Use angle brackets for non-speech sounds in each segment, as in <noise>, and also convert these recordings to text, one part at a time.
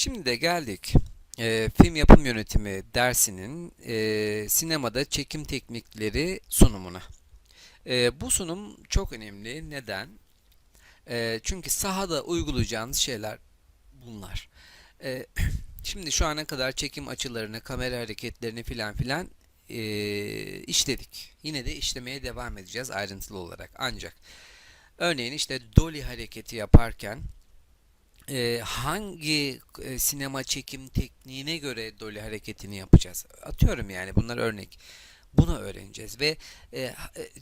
Şimdi de geldik e, film yapım yönetimi dersinin e, sinemada çekim teknikleri sunumuna. E, bu sunum çok önemli. Neden? E, çünkü sahada uygulayacağınız şeyler bunlar. E, <clears throat> şimdi şu ana kadar çekim açılarını, kamera hareketlerini filan filan e, işledik. Yine de işlemeye devam edeceğiz ayrıntılı olarak. Ancak örneğin işte dolly hareketi yaparken e, hangi e, sinema çekim tekniğine göre dolly hareketini yapacağız? Atıyorum yani bunlar örnek. Bunu öğreneceğiz ve e, e,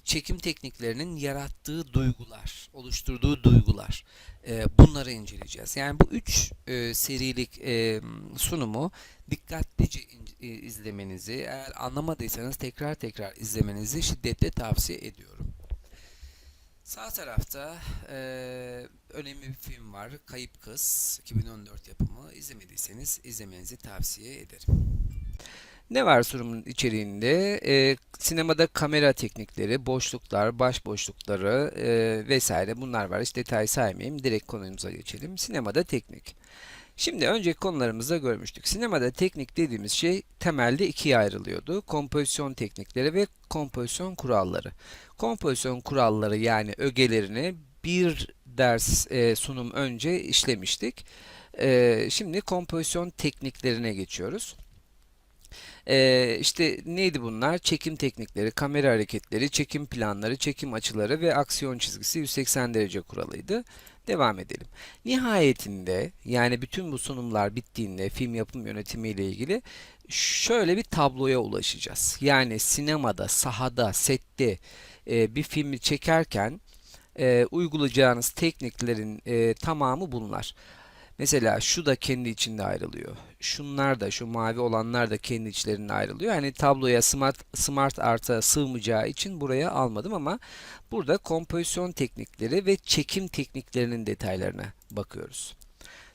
çekim tekniklerinin yarattığı duygular, oluşturduğu duygular, e, bunları inceleyeceğiz. Yani bu üç e, serilik e, sunumu dikkatlice e, izlemenizi, eğer anlamadıysanız tekrar tekrar izlemenizi şiddetle tavsiye ediyorum. Sağ tarafta eee, önemli bir film var. Kayıp Kız 2014 yapımı. İzlemediyseniz izlemenizi tavsiye ederim. Ne var sunumun içeriğinde? Eee, sinemada kamera teknikleri, boşluklar, baş boşlukları eee, vesaire bunlar var. Hiç detay saymayayım. Direkt konumuza geçelim. Sinemada teknik. Şimdi önceki konularımızda görmüştük. Sinemada teknik dediğimiz şey temelde ikiye ayrılıyordu. Kompozisyon teknikleri ve kompozisyon kuralları. Kompozisyon kuralları yani ögelerini bir ders e, sunum önce işlemiştik. E, şimdi kompozisyon tekniklerine geçiyoruz. E, işte neydi bunlar? Çekim teknikleri, kamera hareketleri, çekim planları, çekim açıları ve aksiyon çizgisi 180 derece kuralıydı. Devam edelim. Nihayetinde yani bütün bu sunumlar bittiğinde film yapım yönetimi ile ilgili şöyle bir tabloya ulaşacağız. Yani sinemada, sahada, sette e, bir filmi çekerken e, uygulayacağınız tekniklerin e, tamamı bunlar. Mesela şu da kendi içinde ayrılıyor. Şunlar da, şu mavi olanlar da kendi içlerinde ayrılıyor. Hani tabloya Smart, Smart Art'a sığmayacağı için buraya almadım ama burada kompozisyon teknikleri ve çekim tekniklerinin detaylarına bakıyoruz.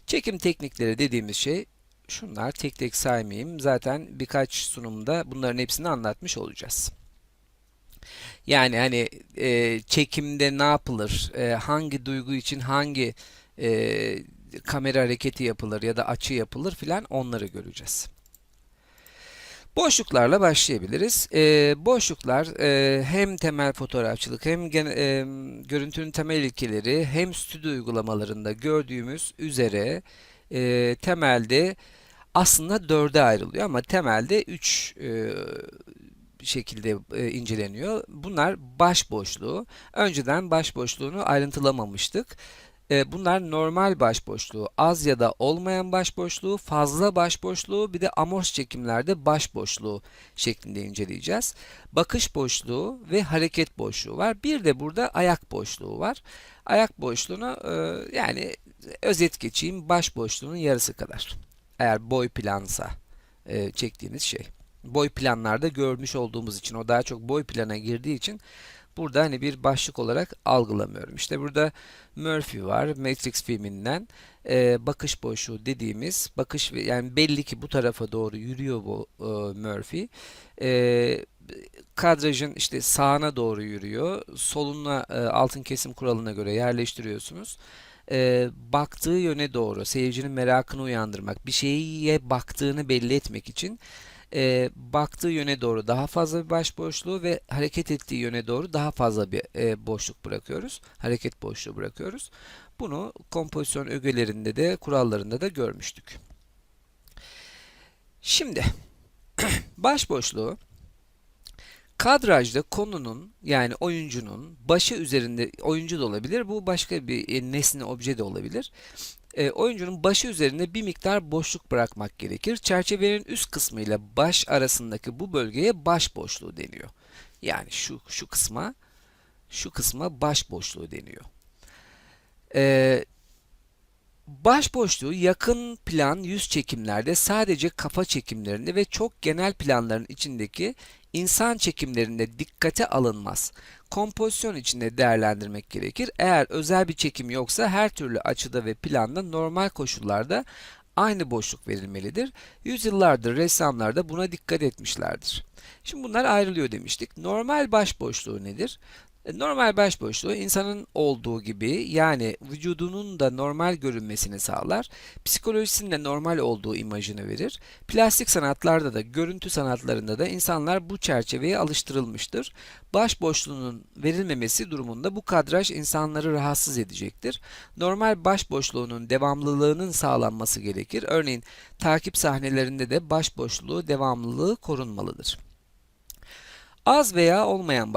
Çekim teknikleri dediğimiz şey şunlar tek tek saymayayım. Zaten birkaç sunumda bunların hepsini anlatmış olacağız. Yani hani e, çekimde ne yapılır, e, hangi duygu için hangi e, kamera hareketi yapılır ya da açı yapılır filan onları göreceğiz. Boşluklarla başlayabiliriz. E, boşluklar e, hem temel fotoğrafçılık hem gene, e, görüntünün temel ilkeleri hem stüdyo uygulamalarında gördüğümüz üzere e, temelde aslında dörde ayrılıyor ama temelde üç e, şekilde e, inceleniyor. Bunlar baş boşluğu. Önceden baş boşluğunu ayrıntılamamıştık. E, bunlar normal baş boşluğu, az ya da olmayan baş boşluğu, fazla baş boşluğu, bir de amors çekimlerde baş boşluğu şeklinde inceleyeceğiz. Bakış boşluğu ve hareket boşluğu var. Bir de burada ayak boşluğu var. Ayak boşluğunu e, yani özet geçeyim baş boşluğunun yarısı kadar. Eğer boy plansa e, çektiğiniz şey boy planlarda görmüş olduğumuz için o daha çok boy plana girdiği için burada hani bir başlık olarak algılamıyorum. İşte burada Murphy var Matrix filminden e, bakış boşluğu dediğimiz bakış yani belli ki bu tarafa doğru yürüyor bu e, Murphy. E, kadrajın işte sağına doğru yürüyor. Soluna e, altın kesim kuralına göre yerleştiriyorsunuz. E, baktığı yöne doğru seyircinin merakını uyandırmak, bir şeye baktığını belli etmek için e, baktığı yöne doğru daha fazla bir baş boşluğu ve hareket ettiği yöne doğru daha fazla bir e, boşluk bırakıyoruz. Hareket boşluğu bırakıyoruz. Bunu kompozisyon ögelerinde de kurallarında da görmüştük. Şimdi <clears throat> baş boşluğu kadrajda konunun yani oyuncunun başı üzerinde oyuncu da olabilir. Bu başka bir e, nesne, obje de olabilir. E, oyuncunun başı üzerinde bir miktar boşluk bırakmak gerekir. Çerçevenin üst kısmı ile baş arasındaki bu bölgeye baş boşluğu deniyor. Yani şu şu kısma şu kısma baş boşluğu deniyor. E, baş boşluğu yakın plan yüz çekimlerde sadece kafa çekimlerinde ve çok genel planların içindeki insan çekimlerinde dikkate alınmaz. Kompozisyon içinde değerlendirmek gerekir. Eğer özel bir çekim yoksa her türlü açıda ve planda normal koşullarda aynı boşluk verilmelidir. Yüzyıllardır ressamlar da buna dikkat etmişlerdir. Şimdi bunlar ayrılıyor demiştik. Normal baş boşluğu nedir? E, Normal başboşluğu insanın olduğu gibi yani vücudunun da normal görünmesini sağlar. Psikolojisinin de normal olduğu imajını verir. Plastik sanatlarda da görüntü sanatlarında da insanlar bu çerçeveye alıştırılmıştır. Başboşluğunun verilmemesi durumunda bu kadraj insanları rahatsız edecektir. Normal başboşluğunun devamlılığının sağlanması gerekir. Örneğin takip sahnelerinde de başboşluğu devamlılığı korunmalıdır. Az veya olmayan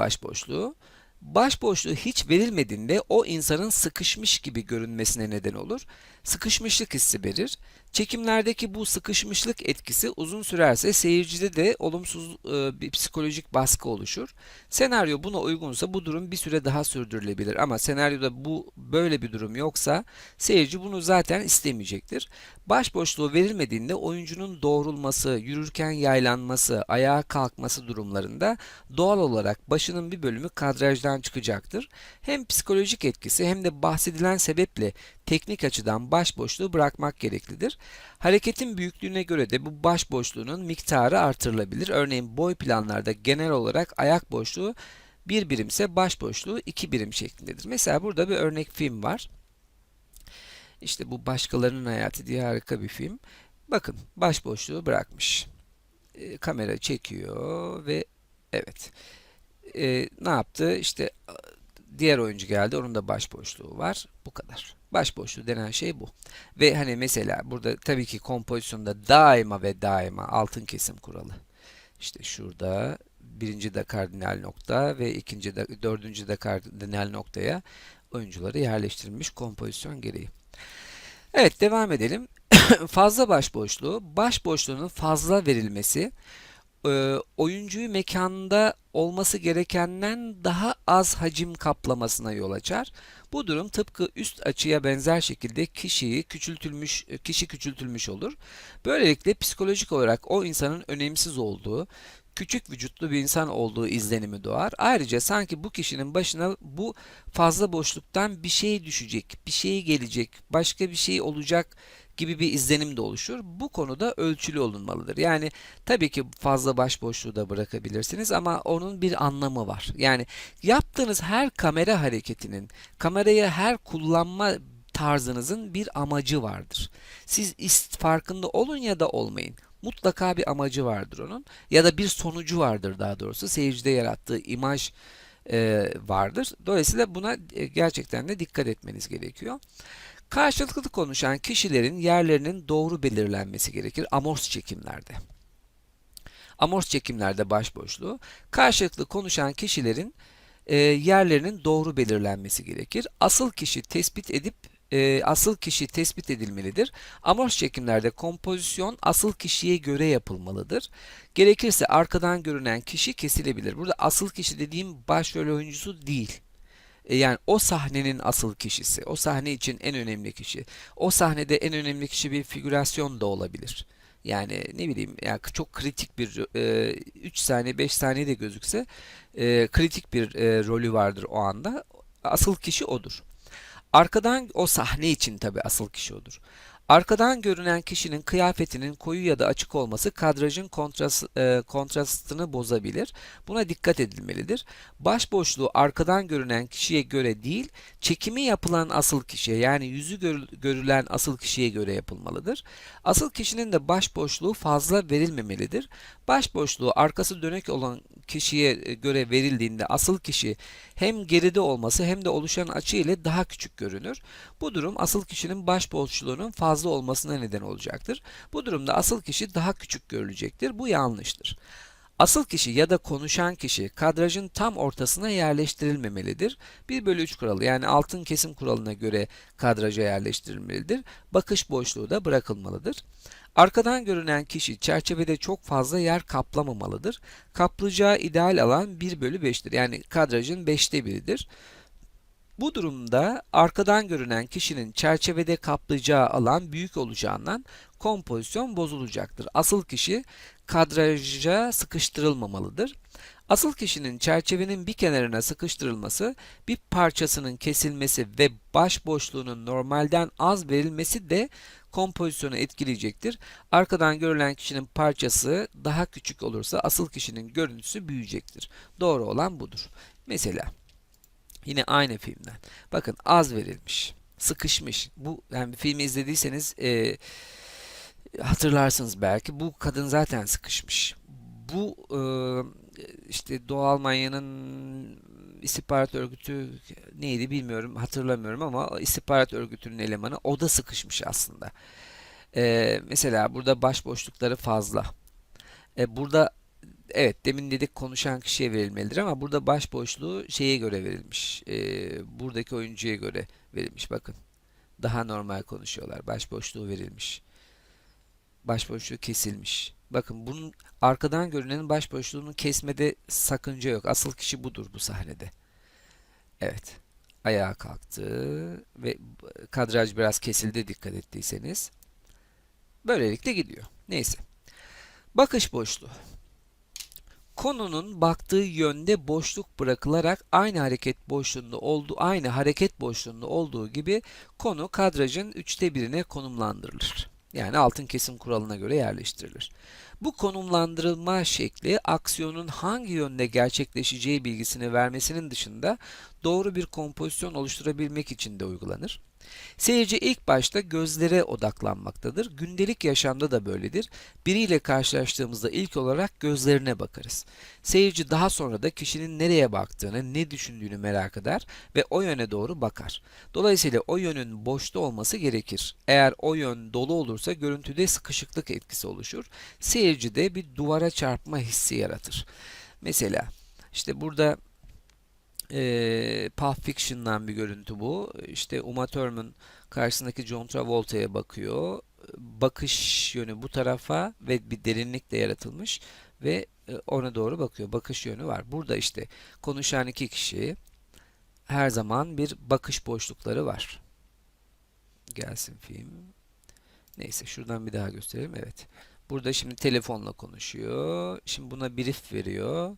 başboşluğu Başboşluğu hiç verilmediğinde o insanın sıkışmış gibi görünmesine neden olur. Sıkışmışlık hissi verir. Çekimlerdeki bu sıkışmışlık etkisi uzun sürerse seyircide de olumsuz e, bir psikolojik baskı oluşur. Senaryo buna uygunsa bu durum bir süre daha sürdürülebilir ama senaryoda bu böyle bir durum yoksa seyirci bunu zaten istemeyecektir. Başboşluğu verilmediğinde oyuncunun doğrulması, yürürken yaylanması, ayağa kalkması durumlarında doğal olarak başının bir bölümü kadrajdan çıkacaktır. Hem psikolojik etkisi hem de bahsedilen sebeple teknik açıdan başboşluğu bırakmak gereklidir. Hareketin büyüklüğüne göre de bu başboşluğunun miktarı artırılabilir. Örneğin boy planlarda genel olarak ayak boşluğu bir birimse baş boşluğu iki birim şeklindedir. Mesela burada bir örnek film var. İşte bu başkalarının hayatı diye harika bir film. Bakın baş boşluğu bırakmış. E, kamera çekiyor ve evet. E, ne yaptı? İşte diğer oyuncu geldi. Onun da baş boşluğu var. Bu kadar. Baş boşluğu denen şey bu. Ve hani mesela burada tabii ki kompozisyonda daima ve daima altın kesim kuralı. İşte şurada birinci de kardinal nokta ve ikinci de dördüncü de kardinal noktaya oyuncuları yerleştirilmiş kompozisyon gereği. Evet devam edelim. <coughs> fazla başboşluğu, başboşluğunun fazla verilmesi oyuncuyu mekanda olması gerekenden daha az hacim kaplamasına yol açar. Bu durum tıpkı üst açıya benzer şekilde kişiyi küçültülmüş kişi küçültülmüş olur. Böylelikle psikolojik olarak o insanın önemsiz olduğu, küçük vücutlu bir insan olduğu izlenimi doğar. Ayrıca sanki bu kişinin başına bu fazla boşluktan bir şey düşecek, bir şey gelecek, başka bir şey olacak gibi bir izlenim de oluşur. Bu konuda ölçülü olunmalıdır. Yani tabii ki fazla başboşluğu da bırakabilirsiniz ama onun bir anlamı var. Yani yaptığınız her kamera hareketinin, kamerayı her kullanma tarzınızın bir amacı vardır. Siz farkında olun ya da olmayın. Mutlaka bir amacı vardır onun ya da bir sonucu vardır daha doğrusu seyircide yarattığı imaj vardır. Dolayısıyla buna e, gerçekten de dikkat etmeniz gerekiyor. Karşılıklı konuşan kişilerin yerlerinin doğru belirlenmesi gerekir amors çekimlerde. Amors çekimlerde başboşluğu, karşılıklı konuşan kişilerin e, yerlerinin doğru belirlenmesi gerekir. Asıl kişi tespit edip e, asıl kişi tespit edilmelidir. Amors çekimlerde kompozisyon asıl kişiye göre yapılmalıdır. Gerekirse arkadan görünen kişi kesilebilir. Burada asıl kişi dediğim başrol oyuncusu değil. E, yani o sahnenin asıl kişisi, o sahne için en önemli kişi. O sahnede en önemli kişi bir figürasyon da olabilir. Yani ne bileyim yani çok kritik bir e, 3 saniye 5 saniye de gözükse e, kritik bir e, rolü vardır o anda. Asıl kişi odur. Arkadan o sahne için tabi asıl kişi odur. Arkadan görünen kişinin kıyafetinin koyu ya da açık olması kadrajın kontrast, e, kontrastını bozabilir. Buna dikkat edilmelidir. Başboşluğu arkadan görünen kişiye göre değil, çekimi yapılan asıl kişiye yani yüzü görülen asıl kişiye göre yapılmalıdır. Asıl kişinin de başboşluğu fazla verilmemelidir. Başboşluğu arkası dönük olan kişiye e, göre verildiğinde asıl kişi hem geride olması hem de oluşan açı ile daha küçük görünür. Bu durum asıl kişinin başboşluğunun fazla olmasına neden olacaktır. Bu durumda asıl kişi daha küçük görülecektir. Bu yanlıştır. Asıl kişi ya da konuşan kişi kadrajın tam ortasına yerleştirilmemelidir. 1 bölü 3 kuralı yani altın kesim kuralına göre kadraja yerleştirilmelidir. Bakış boşluğu da bırakılmalıdır. Arkadan görünen kişi çerçevede çok fazla yer kaplamamalıdır. Kaplayacağı ideal alan 1 bölü 5'tir. Yani kadrajın 5'te biridir. Bu durumda arkadan görünen kişinin çerçevede kaplayacağı alan büyük olacağından kompozisyon bozulacaktır. Asıl kişi kadraja sıkıştırılmamalıdır. Asıl kişinin çerçevenin bir kenarına sıkıştırılması, bir parçasının kesilmesi ve baş boşluğunun normalden az verilmesi de kompozisyonu etkileyecektir. Arkadan görülen kişinin parçası daha küçük olursa asıl kişinin görüntüsü büyüyecektir. Doğru olan budur. Mesela Yine aynı filmden. Bakın az verilmiş. Sıkışmış. Bu yani filmi izlediyseniz e, hatırlarsınız belki. Bu kadın zaten sıkışmış. Bu e, işte Doğu Almanya'nın istihbarat örgütü neydi bilmiyorum hatırlamıyorum ama istihbarat örgütünün elemanı o da sıkışmış aslında. E, mesela burada başboşlukları fazla. E, burada evet demin dedik konuşan kişiye verilmelidir ama burada başboşluğu şeye göre verilmiş. E, buradaki oyuncuya göre verilmiş. Bakın daha normal konuşuyorlar. Başboşluğu verilmiş. Başboşluğu kesilmiş. Bakın bunun arkadan görünenin başboşluğunu kesmede sakınca yok. Asıl kişi budur bu sahnede. Evet. Ayağa kalktı ve kadraj biraz kesildi dikkat ettiyseniz. Böylelikle gidiyor. Neyse. Bakış boşluğu. Konunun baktığı yönde boşluk bırakılarak aynı hareket boşluğunda olduğu aynı hareket boşluğunda olduğu gibi konu kadrajın üçte birine konumlandırılır. Yani altın kesim kuralına göre yerleştirilir. Bu konumlandırılma şekli aksiyonun hangi yönde gerçekleşeceği bilgisini vermesinin dışında doğru bir kompozisyon oluşturabilmek için de uygulanır. Seyirci ilk başta gözlere odaklanmaktadır. Gündelik yaşamda da böyledir. Biriyle karşılaştığımızda ilk olarak gözlerine bakarız. Seyirci daha sonra da kişinin nereye baktığını, ne düşündüğünü merak eder ve o yöne doğru bakar. Dolayısıyla o yönün boşta olması gerekir. Eğer o yön dolu olursa görüntüde sıkışıklık etkisi oluşur. Seyirci de bir duvara çarpma hissi yaratır. Mesela işte burada e, Pulp Fiction'dan bir görüntü bu. İşte Uma Thurman karşısındaki John Travolta'ya bakıyor. Bakış yönü bu tarafa ve bir derinlik de yaratılmış ve e, ona doğru bakıyor. Bakış yönü var. Burada işte konuşan iki kişi her zaman bir bakış boşlukları var. Gelsin film. Neyse şuradan bir daha göstereyim. Evet. Burada şimdi telefonla konuşuyor. Şimdi buna brief veriyor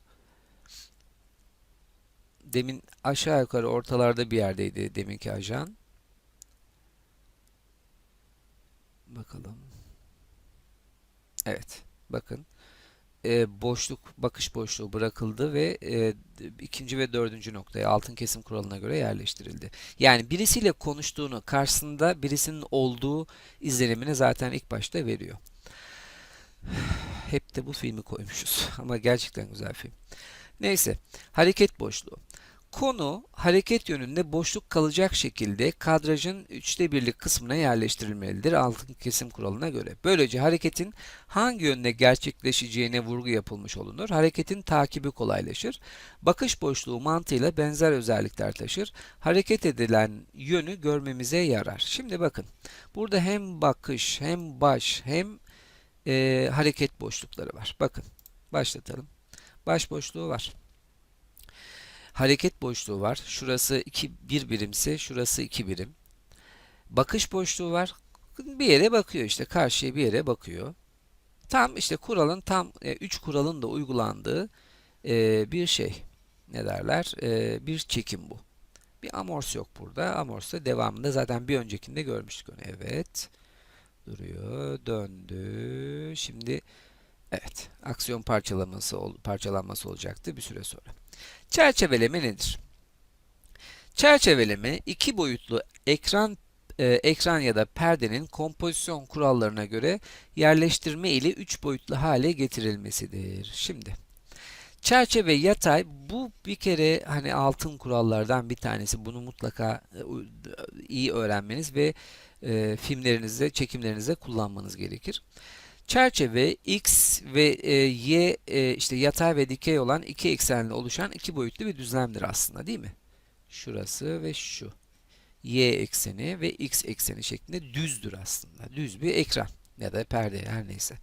demin aşağı yukarı ortalarda bir yerdeydi deminki ajan. Bakalım. Evet. Bakın. E, boşluk, bakış boşluğu bırakıldı ve e, ikinci ve dördüncü noktaya altın kesim kuralına göre yerleştirildi. Yani birisiyle konuştuğunu, karşısında birisinin olduğu izlenimini zaten ilk başta veriyor. <sighs> Hep de bu filmi koymuşuz. Ama gerçekten güzel film. Neyse. Hareket boşluğu. Konu hareket yönünde boşluk kalacak şekilde kadrajın üçte birlik kısmına yerleştirilmelidir altın kesim kuralına göre. Böylece hareketin hangi yönde gerçekleşeceğine vurgu yapılmış olunur. Hareketin takibi kolaylaşır. Bakış boşluğu mantığıyla benzer özellikler taşır. Hareket edilen yönü görmemize yarar. Şimdi bakın burada hem bakış hem baş hem e, hareket boşlukları var. Bakın başlatalım. Baş boşluğu var hareket boşluğu var. Şurası 2 1 birimse şurası 2 birim. Bakış boşluğu var. Bir yere bakıyor işte karşıya bir yere bakıyor. Tam işte kuralın tam 3 e, kuralın da uygulandığı e, bir şey. Ne derler? E, bir çekim bu. Bir amors yok burada. Amors da devamında zaten bir öncekinde görmüştük onu. Evet. Duruyor. Döndü. Şimdi evet. Aksiyon parçalaması parçalanması olacaktı bir süre sonra. Çerçeveleme nedir? Çerçeveleme iki boyutlu ekran e, ekran ya da perdenin kompozisyon kurallarına göre yerleştirme ile üç boyutlu hale getirilmesidir. Şimdi çerçeve yatay bu bir kere hani altın kurallardan bir tanesi. Bunu mutlaka e, iyi öğrenmeniz ve e, filmlerinizde, çekimlerinizde kullanmanız gerekir. Çerçeve x ve e, y e, işte yatay ve dikey olan iki eksenli oluşan iki boyutlu bir düzlemdir aslında değil mi? Şurası ve şu. Y ekseni ve x ekseni şeklinde düzdür aslında. Düz bir ekran ya da perde her neyse.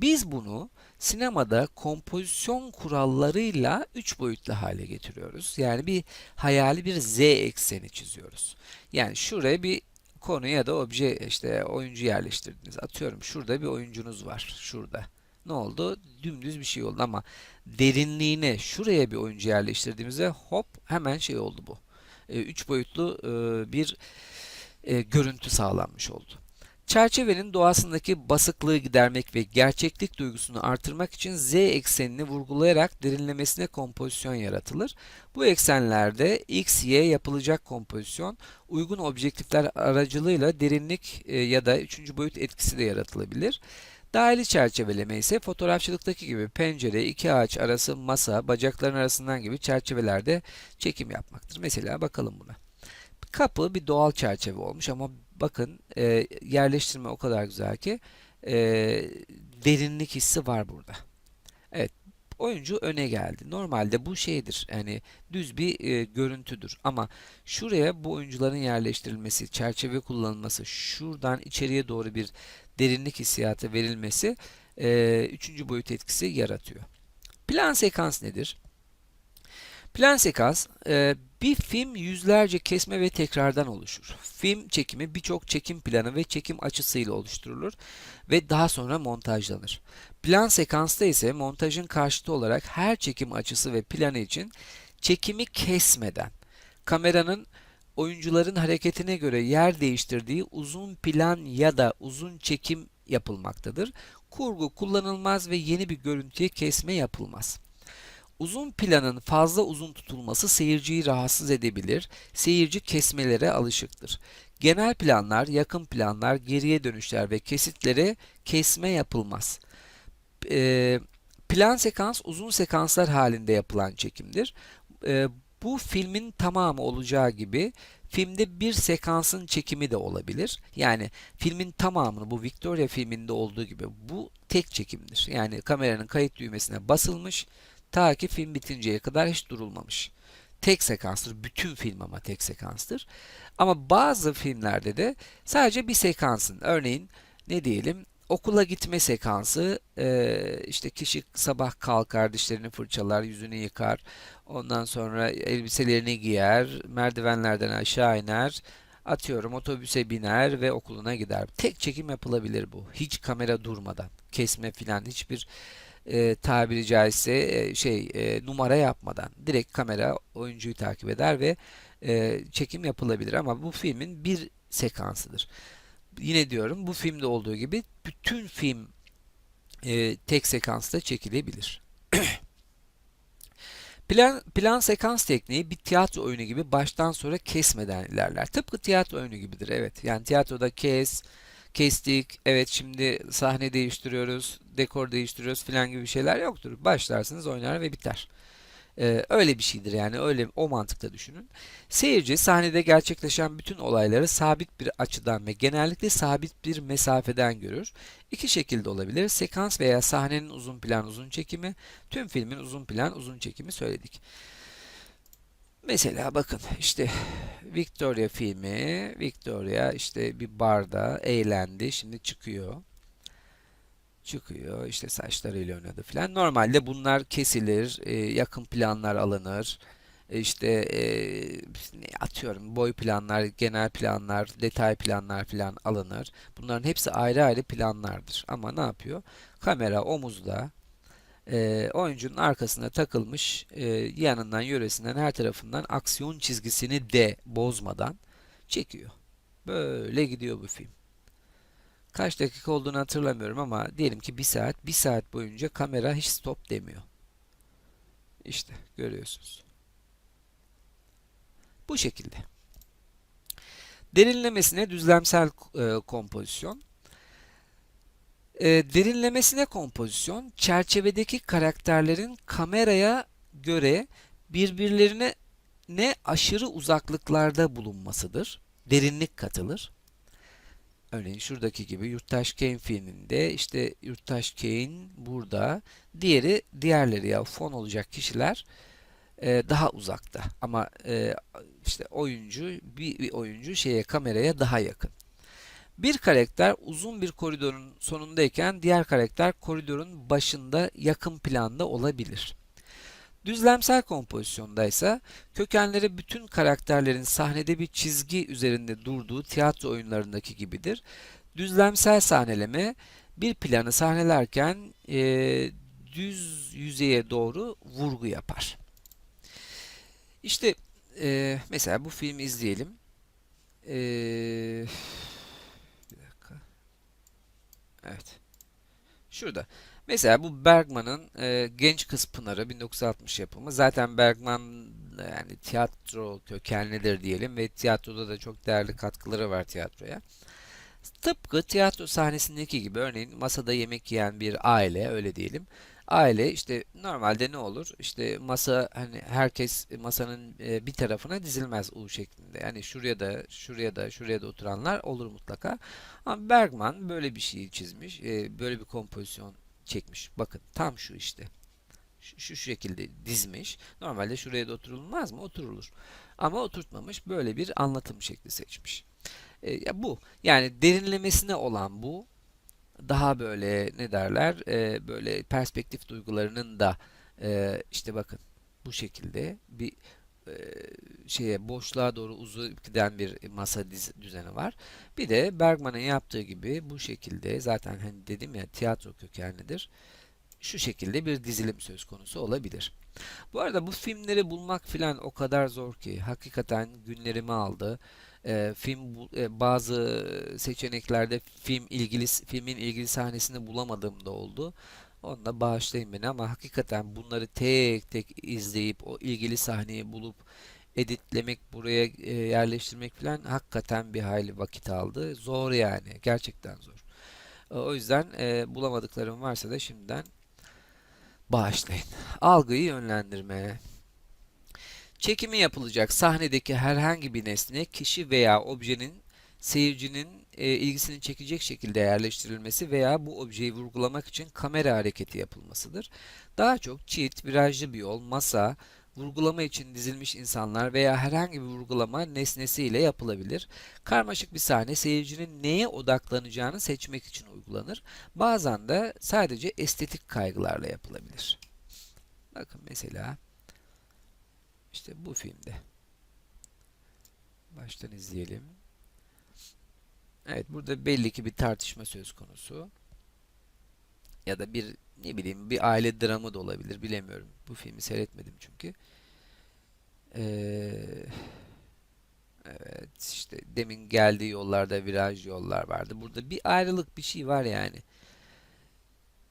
Biz bunu sinemada kompozisyon kurallarıyla üç boyutlu hale getiriyoruz. Yani bir hayali bir z ekseni çiziyoruz. Yani şuraya bir konu ya da obje işte oyuncu yerleştirdiniz. Atıyorum şurada bir oyuncunuz var. Şurada. Ne oldu? Dümdüz bir şey oldu ama derinliğine şuraya bir oyuncu yerleştirdiğimizde hop hemen şey oldu bu. 3 e, boyutlu e, bir e, görüntü sağlanmış oldu. Çerçevenin doğasındaki basıklığı gidermek ve gerçeklik duygusunu artırmak için z eksenini vurgulayarak derinlemesine kompozisyon yaratılır. Bu eksenlerde x, y yapılacak kompozisyon uygun objektifler aracılığıyla derinlik e, ya da üçüncü boyut etkisi de yaratılabilir. Dahili çerçeveleme ise fotoğrafçılıktaki gibi pencere, iki ağaç arası masa, bacakların arasından gibi çerçevelerde çekim yapmaktır. Mesela bakalım buna. Kapı bir doğal çerçeve olmuş ama bakın e, yerleştirme o kadar güzel ki e, derinlik hissi var burada. Evet, oyuncu öne geldi. Normalde bu şeydir, yani düz bir e, görüntüdür. Ama şuraya bu oyuncuların yerleştirilmesi, çerçeve kullanılması, şuradan içeriye doğru bir derinlik hissiyatı verilmesi e, üçüncü boyut etkisi yaratıyor. Plan sekans nedir? Plan sekans e, bir film yüzlerce kesme ve tekrardan oluşur. Film çekimi birçok çekim planı ve çekim açısıyla oluşturulur ve daha sonra montajlanır. Plan sekansta ise montajın karşıtı olarak her çekim açısı ve planı için çekimi kesmeden kameranın oyuncuların hareketine göre yer değiştirdiği uzun plan ya da uzun çekim yapılmaktadır. Kurgu kullanılmaz ve yeni bir görüntüye kesme yapılmaz. Uzun planın fazla uzun tutulması seyirciyi rahatsız edebilir. Seyirci kesmelere alışıktır. Genel planlar, yakın planlar, geriye dönüşler ve kesitlere kesme yapılmaz. Ee, plan sekans uzun sekanslar halinde yapılan çekimdir. Ee, bu filmin tamamı olacağı gibi filmde bir sekansın çekimi de olabilir. Yani filmin tamamını bu Victoria filminde olduğu gibi bu tek çekimdir. Yani kameranın kayıt düğmesine basılmış ta ki film bitinceye kadar hiç durulmamış. Tek sekanstır. Bütün film ama tek sekanstır. Ama bazı filmlerde de sadece bir sekansın. Örneğin ne diyelim okula gitme sekansı e, işte kişi sabah kalkar dişlerini fırçalar yüzünü yıkar ondan sonra elbiselerini giyer merdivenlerden aşağı iner atıyorum otobüse biner ve okuluna gider tek çekim yapılabilir bu hiç kamera durmadan kesme filan hiçbir e, tabiri caizse e, şey e, numara yapmadan direkt kamera oyuncuyu takip eder ve e, çekim yapılabilir ama bu filmin bir sekansıdır yine diyorum bu filmde olduğu gibi bütün film e, tek sekansta çekilebilir. <clears throat> plan, plan sekans tekniği bir tiyatro oyunu gibi baştan sonra kesmeden ilerler. Tıpkı tiyatro oyunu gibidir. Evet. Yani tiyatroda kes, kestik, evet şimdi sahne değiştiriyoruz, dekor değiştiriyoruz filan gibi şeyler yoktur. Başlarsınız oynar ve biter. Ee, öyle bir şeydir yani öyle o mantıkta düşünün. Seyirci sahnede gerçekleşen bütün olayları sabit bir açıdan ve genellikle sabit bir mesafeden görür. İki şekilde olabilir. Sekans veya sahnenin uzun plan uzun çekimi, tüm filmin uzun plan uzun çekimi söyledik. Mesela bakın işte Victoria filmi, Victoria işte bir barda eğlendi, şimdi çıkıyor çıkıyor. işte saçlarıyla oynadı falan. Normalde bunlar kesilir, e, yakın planlar alınır. E, işte e, atıyorum boy planlar, genel planlar, detay planlar falan alınır. Bunların hepsi ayrı ayrı planlardır. Ama ne yapıyor? Kamera omuzda, e, oyuncunun arkasına takılmış, e, yanından, yöresinden, her tarafından aksiyon çizgisini de bozmadan çekiyor. Böyle gidiyor bu film. Kaç dakika olduğunu hatırlamıyorum ama diyelim ki bir saat. Bir saat boyunca kamera hiç stop demiyor. İşte görüyorsunuz. Bu şekilde. Derinlemesine düzlemsel e, kompozisyon. E, derinlemesine kompozisyon çerçevedeki karakterlerin kameraya göre birbirlerine ne aşırı uzaklıklarda bulunmasıdır. Derinlik katılır. Örneğin şuradaki gibi Yurttaş Kane filminde işte Yurttaş Kane burada. Diğeri diğerleri ya fon olacak kişiler e, daha uzakta. Ama e, işte oyuncu bir, bir oyuncu şeye kameraya daha yakın. Bir karakter uzun bir koridorun sonundayken diğer karakter koridorun başında yakın planda olabilir. Düzlemsel kompozisyonda ise kökenleri bütün karakterlerin sahnede bir çizgi üzerinde durduğu tiyatro oyunlarındaki gibidir. Düzlemsel sahneleme bir planı sahnelerken e, düz yüzeye doğru vurgu yapar. İşte e, mesela bu filmi izleyelim. E, bir dakika. Evet. Şurada. Mesela bu Bergman'ın e, Genç Kız Pınarı 1960 yapımı. Zaten Bergman yani tiyatro kökenlidir diyelim ve tiyatroda da çok değerli katkıları var tiyatroya. Tıpkı tiyatro sahnesindeki gibi örneğin masada yemek yiyen bir aile öyle diyelim. Aile işte normalde ne olur? İşte masa hani herkes masanın e, bir tarafına dizilmez U şeklinde. Yani şuraya da şuraya da şuraya da oturanlar olur mutlaka. Ama Bergman böyle bir şey çizmiş. e, Böyle bir kompozisyon çekmiş. Bakın tam şu işte. Şu, şu şekilde dizmiş. Normalde şuraya da oturulmaz mı? Oturulur. Ama oturtmamış. Böyle bir anlatım şekli seçmiş. E, ya bu. Yani derinlemesine olan bu. Daha böyle ne derler? e, böyle perspektif duygularının da e, işte bakın bu şekilde bir şeye boşluğa doğru uzayıp giden bir masa düzeni var. Bir de Bergman'ın yaptığı gibi bu şekilde zaten hani dedim ya tiyatro kökenlidir. Şu şekilde bir dizilim söz konusu olabilir. Bu arada bu filmleri bulmak filan o kadar zor ki hakikaten günlerimi aldı. Ee, film bu- e, bazı seçeneklerde film ilgili filmin ilgili sahnesini bulamadığım da oldu. Onu da bağışlayın beni ama hakikaten bunları tek tek izleyip o ilgili sahneyi bulup editlemek, buraya e, yerleştirmek filan hakikaten bir hayli vakit aldı. Zor yani, gerçekten zor. E, O yüzden e, bulamadıklarım varsa da şimdiden bağışlayın. Algıyı yönlendirme. Çekimi yapılacak sahnedeki herhangi bir nesne, kişi veya objenin seyircinin e, ilgisini çekecek şekilde yerleştirilmesi veya bu objeyi vurgulamak için kamera hareketi yapılmasıdır. Daha çok çit, virajlı bir yol, masa, vurgulama için dizilmiş insanlar veya herhangi bir vurgulama nesnesiyle yapılabilir. Karmaşık bir sahne seyircinin neye odaklanacağını seçmek için uygulanır. Bazen de sadece estetik kaygılarla yapılabilir. Bakın mesela işte bu filmde. Baştan izleyelim. Evet burada belli ki bir tartışma söz konusu. Ya da bir ne bileyim bir aile dramı da olabilir bilemiyorum. Bu filmi seyretmedim çünkü. Ee, evet işte demin geldiği yollarda viraj yollar vardı. Burada bir ayrılık bir şey var yani.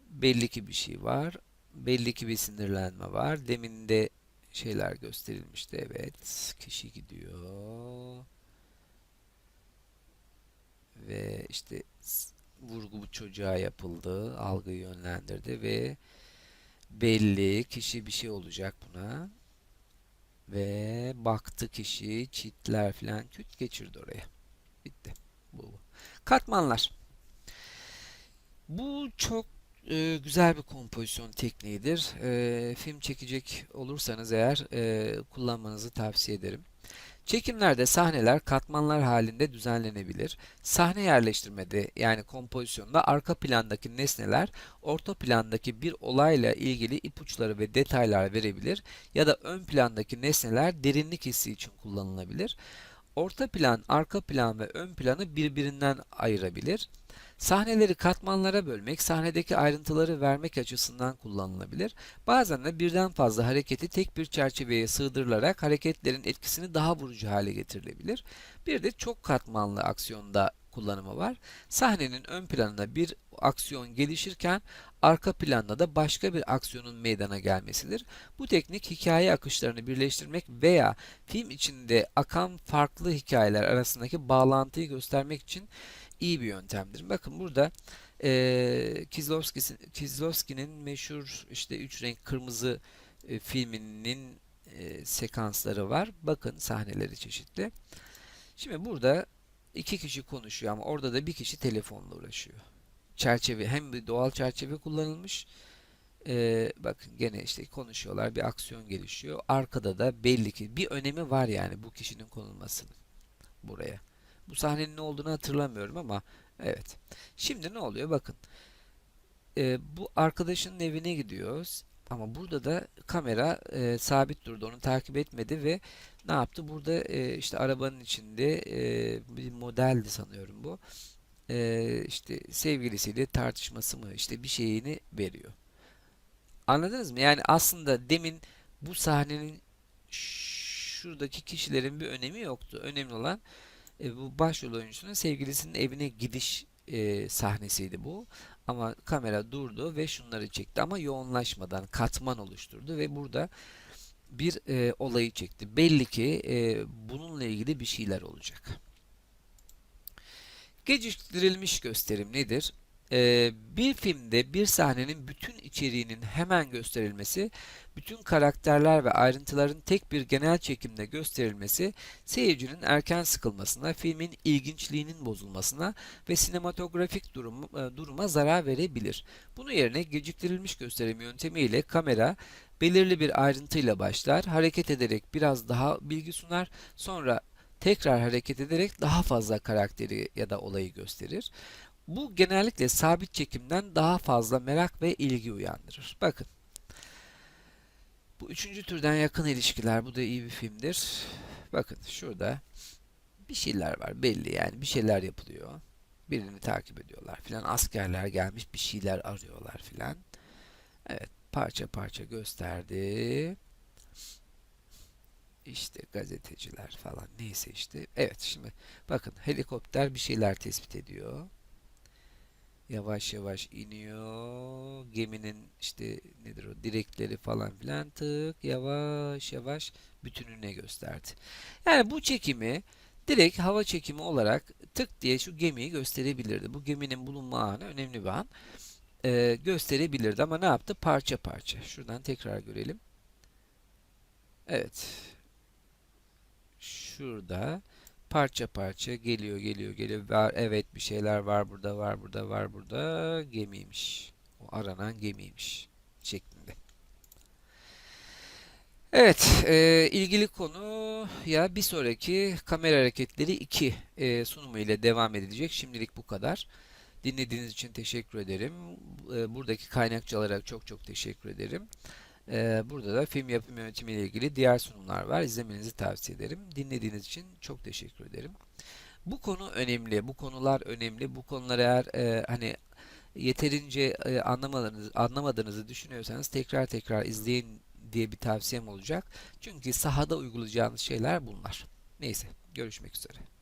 Belli ki bir şey var. Belli ki bir sinirlenme var. Demin de şeyler gösterilmişti. Evet. Kişi gidiyor. Ve işte vurgu bu çocuğa yapıldı. Algıyı yönlendirdi ve belli kişi bir şey olacak buna. Ve baktı kişi çitler filan küt geçirdi oraya. Bitti. Bu. Katmanlar. Bu çok e, güzel bir kompozisyon tekniğidir. E, film çekecek olursanız eğer e, kullanmanızı tavsiye ederim. Çekimlerde sahneler katmanlar halinde düzenlenebilir. Sahne yerleştirmede yani kompozisyonda arka plandaki nesneler orta plandaki bir olayla ilgili ipuçları ve detaylar verebilir ya da ön plandaki nesneler derinlik hissi için kullanılabilir. Orta plan, arka plan ve ön planı birbirinden ayırabilir. Sahneleri katmanlara bölmek, sahnedeki ayrıntıları vermek açısından kullanılabilir. Bazen de birden fazla hareketi tek bir çerçeveye sığdırılarak hareketlerin etkisini daha vurucu hale getirilebilir. Bir de çok katmanlı aksiyonda kullanımı var. Sahnenin ön planında bir aksiyon gelişirken arka planda da başka bir aksiyonun meydana gelmesidir. Bu teknik hikaye akışlarını birleştirmek veya film içinde akan farklı hikayeler arasındaki bağlantıyı göstermek için iyi bir yöntemdir. Bakın burada Kieslowski'sin- Kieslowski'nin meşhur işte üç renk kırmızı e, filminin e, sekansları var. Bakın sahneleri çeşitli. Şimdi burada iki kişi konuşuyor ama orada da bir kişi telefonla uğraşıyor. Çerçeve hem bir doğal çerçeve kullanılmış. Eee bakın gene işte konuşuyorlar, bir aksiyon gelişiyor. Arkada da belli ki bir önemi var yani bu kişinin konulmasının buraya. Bu sahnenin ne olduğunu hatırlamıyorum ama evet. Şimdi ne oluyor? Bakın. Ee, bu arkadaşının evine gidiyoruz. Ama burada da kamera e, sabit durdu. Onu takip etmedi ve ne yaptı? Burada e, işte arabanın içinde e, bir modeldi sanıyorum bu. E, işte sevgilisiyle tartışması mı işte bir şeyini veriyor. Anladınız mı? Yani aslında demin bu sahnenin şuradaki kişilerin bir önemi yoktu. Önemli olan e, bu başrol oyuncusunun sevgilisinin evine gidiş e, sahnesiydi bu. Ama kamera durdu ve şunları çekti ama yoğunlaşmadan katman oluşturdu ve burada bir e, olayı çekti. Belli ki e, bununla ilgili bir şeyler olacak. Geciktirilmiş gösterim nedir? Ee, bir filmde bir sahnenin bütün içeriğinin hemen gösterilmesi, bütün karakterler ve ayrıntıların tek bir genel çekimde gösterilmesi, seyircinin erken sıkılmasına, filmin ilginçliğinin bozulmasına ve sinematografik durum, e, duruma zarar verebilir. Bunun yerine geciktirilmiş gösterim yöntemiyle kamera belirli bir ayrıntıyla başlar, hareket ederek biraz daha bilgi sunar, sonra tekrar hareket ederek daha fazla karakteri ya da olayı gösterir. Bu genellikle sabit çekimden daha fazla merak ve ilgi uyandırır. Bakın. Bu üçüncü türden yakın ilişkiler. Bu da iyi bir filmdir. Bakın şurada bir şeyler var belli yani bir şeyler yapılıyor. Birini takip ediyorlar filan. Askerler gelmiş bir şeyler arıyorlar filan. Evet parça parça gösterdi. İşte gazeteciler falan neyse işte. Evet şimdi bakın helikopter bir şeyler tespit ediyor. Yavaş yavaş iniyor. Geminin işte nedir o direkleri falan filan tık yavaş yavaş bütününe gösterdi. Yani bu çekimi direkt hava çekimi olarak tık diye şu gemiyi gösterebilirdi. Bu geminin bulunma anı önemli bir an. Ee, gösterebilirdi ama ne yaptı? Parça parça. Şuradan tekrar görelim. Evet. Şurada parça parça geliyor geliyor geliyor. Var evet bir şeyler var burada var burada var burada. Gemiymiş. O aranan gemiymiş şeklinde. Evet e, ilgili konu ya bir sonraki kamera hareketleri 2 e, sunumu ile devam edilecek. Şimdilik bu kadar. Dinlediğiniz için teşekkür ederim. E, buradaki kaynakçalara çok çok teşekkür ederim ee, burada da film yapım yönetimi ile ilgili diğer sunumlar var. İzlemenizi tavsiye ederim. Dinlediğiniz için çok teşekkür ederim. Bu konu önemli. Bu konular önemli. Bu konular eğer e, hani yeterince e, anlamadığınızı, anlamadığınızı düşünüyorsanız tekrar tekrar izleyin diye bir tavsiyem olacak. Çünkü sahada uygulayacağınız şeyler bunlar. Neyse, görüşmek üzere.